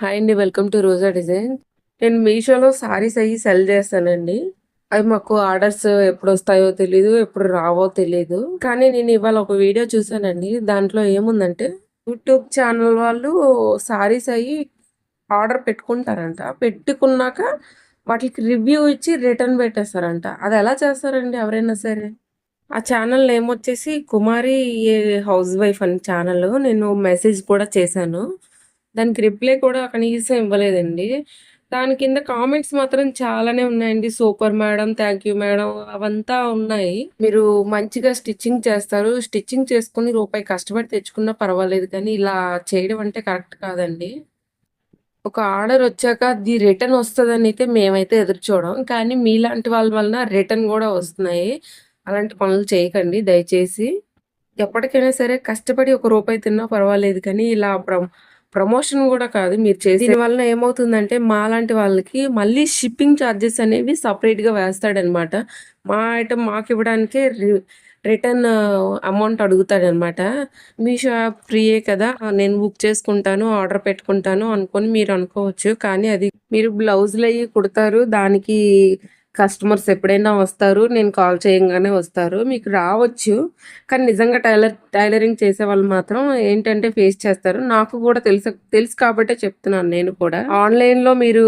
Hi అండి welcome to Roja design. నేను మీషోలో సారీస్ అవి సెల్ చేస్తానండి. అవి మాకు ఆర్డర్స్ ఎప్పుడు వస్తాయో తెలీదు ఎప్పుడు రావో తెలీదు. కానీ నేను ఇవాళ ఒక వీడియో చూసానండి దాంట్లో ఏముందంటే యూట్యూబ్ ఛానల్ వాళ్ళు సారీస్ అయ్యి ఆర్డర్ పెట్టుకుంటారంట. పెట్టుకున్నాక వాటికి రివ్యూ ఇచ్చి రిటర్న్ పెట్టేస్తారంట. అది ఎలా చేస్తారండి ఎవరైనా సరే? ఆ ఛానల్ నేమ్ వచ్చేసి కుమారి హౌస్ వైఫ్ అని ఛానల్. నేను మెసేజ్ కూడా చేశాను. దానికి రిప్లై కూడా కనీసం ఇవ్వలేదండి. దాని కింద కామెంట్స్ మాత్రం చాలానే ఉన్నాయండి. Super madam thank you madam అవంతా ఉన్నాయి. మీరు మంచిగా స్టిచ్చింగ్ చేస్తారు. స్టిచ్చింగ్ చేసుకుని రూపాయి కష్టపడి తెచ్చుకున్నా పర్వాలేదు కానీ ఇలా చేయడం అంటే కరెక్ట్ కాదండి. ఒక ఆర్డర్ వచ్చాక అది రిటర్న్ వస్తుందని అయితే మేమైతే ఎదురు చూడం కానీ మీలాంటి వాళ్ళ వలన రిటర్న్ కూడా వస్తున్నాయి. అలాంటి పనులు చేయకండి దయచేసి. ఎప్పటికైనా సరే కష్టపడి ఒక రూపాయి తిన్నా పర్వాలేదు కానీ ఇలా ప్రం ప్రమోషన్ కూడా కాదు మీరు చేసి వలన ఏమవుతుందంటే మాలాంటి వాళ్ళకి మళ్ళీ షిప్పింగ్ ఛార్జెస్ అనేవి సపరేట్గా వేస్తాడనమాట. మా ఐటమ్ మాకు ఇవ్వడానికే రిటర్న్ అమౌంట్ అడుగుతాడనమాట. మీషో యాప్ ఫ్రీయే కదా నేను బుక్ చేసుకుంటాను ఆర్డర్ పెట్టుకుంటాను అనుకొని మీరు అనుకోవచ్చు. కానీ అది మీరు బ్లౌజులు అవి కుడతారు దానికి కస్టమర్స్ ఎప్పుడైనా వస్తారు నేను కాల్ చేయంగానే వస్తారు. మీకు రావచ్చు కానీ నిజంగా టైలర్ టైలరింగ్ చేసే వాళ్ళు మాత్రం ఏంటంటే ఫేస్ చేస్తారు. నాకు కూడా తెలుసు తెలుసు కాబట్టే చెప్తున్నాను నేను కూడా. ఆన్లైన్లో మీరు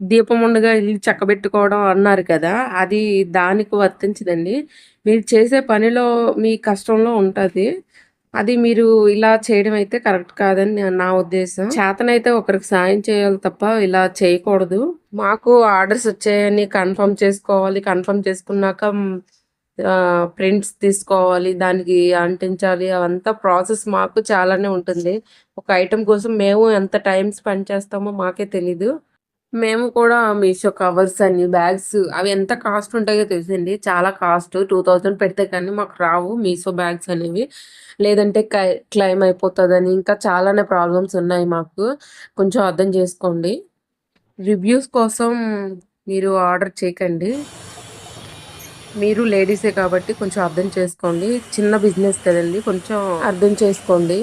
దీపం ఉండగా ఇల్లు చక్కబెట్టుకోవడం అన్నారు కదా అది దానికి వర్తించదండి. మీరు చేసే పనిలో మీ కష్టంలో ఉంటుంది. అది మీరు ఇలా చేయడం అయితే కరెక్ట్ కాదని నా ఉద్దేశం. చేతనైతే ఒకరికి సాయం చేయాలి తప్ప ఇలా చేయకూడదు. మాకు ఆర్డర్స్ వచ్చాయని కన్ఫర్మ్ చేసుకోవాలి. కన్ఫర్మ్ చేసుకున్నాక ప్రింట్స్ తీసుకోవాలి దానికి అంటించాలి. అవంతా ప్రాసెస్ మాకు చాలానే ఉంటుంది. ఒక ఐటెం కోసం మేము ఎంత టైం స్పెండ్ చేస్తామో మాకే తెలీదు. మేము కూడా మీషో కవర్స్ అని బ్యాగ్స్ అవి ఎంత కాస్ట్ ఉంటాయో తెలుసండి చాలా కాస్ట్. టూ థౌజండ్ పెడితే కానీ మాకు రావు మీషో బ్యాగ్స్ అనేవి. లేదంటే క్లై క్లైమ్ అయిపోతుందని. ఇంకా చాలానే ప్రాబ్లమ్స్ ఉన్నాయి మాకు. కొంచెం అర్థం చేసుకోండి. రివ్యూస్ కోసం మీరు ఆర్డర్ చేయకండి. మీరు లేడీసే కాబట్టి కొంచెం అర్థం చేసుకోండి. చిన్న బిజినెస్ కదండి కొంచెం అర్థం చేసుకోండి.